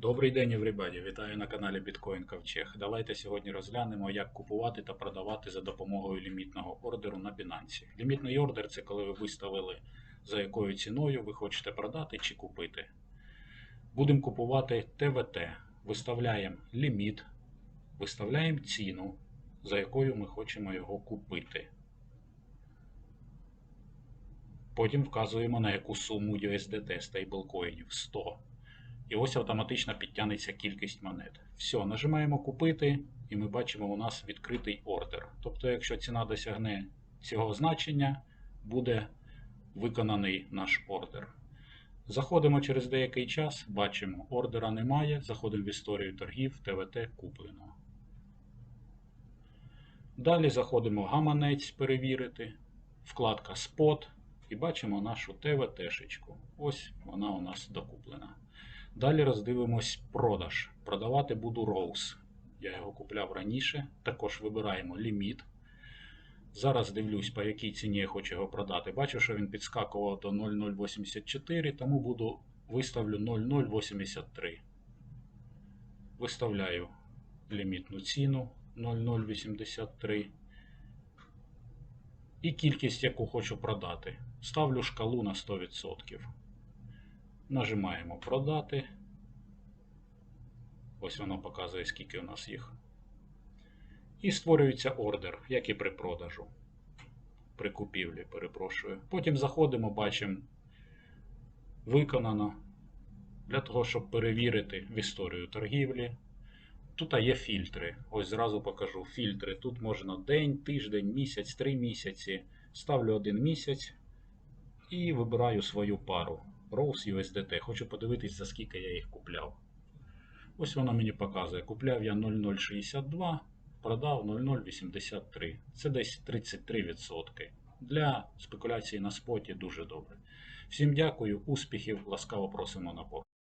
Добрий день, everybody! Вітаю на каналі Bitcoin Ковчег. Давайте сьогодні розглянемо, як купувати та продавати за допомогою лімітного ордеру на Binance. Лімітний ордер це коли ви виставили за якою ціною ви хочете продати чи купити. Будемо купувати ТВТ. Виставляємо ліміт, виставляємо ціну, за якою ми хочемо його купити. Потім вказуємо на яку суму USDT стейблкоїнів 100. І ось автоматично підтягнеться кількість монет. Все, нажимаємо купити, і ми бачимо у нас відкритий ордер. Тобто, якщо ціна досягне цього значення, буде виконаний наш ордер. Заходимо через деякий час, бачимо, ордера немає. Заходимо в історію торгів, ТВТ куплено. Далі заходимо в гаманець перевірити, вкладка Спот і бачимо нашу ТВТ-шечку. Ось вона у нас докуплена. Далі роздивимось продаж. Продавати буду Rose. Я його купляв раніше. Також вибираємо ліміт. Зараз дивлюсь, по якій ціні я хочу його продати. Бачу, що він підскакував до 0,084, тому буду виставлю 0,083. Виставляю лімітну ціну 0,083. І кількість, яку хочу продати. Ставлю шкалу на 100%. Нажимаємо продати. Ось воно показує, скільки у нас їх. І створюється ордер, як і при продажу. При купівлі, перепрошую. Потім заходимо, бачимо виконано. Для того, щоб перевірити в історію торгівлі. Тут є фільтри. Ось зразу покажу фільтри. Тут можна день, тиждень, місяць, три місяці. Ставлю один місяць і вибираю свою пару. Rose USDT. Хочу подивитись, за скільки я їх купляв. Ось вона мені показує. Купляв я 0,062, продав 0,083. Це десь 33%. Для спекуляції на споті дуже добре. Всім дякую, успіхів, ласкаво просимо на похід.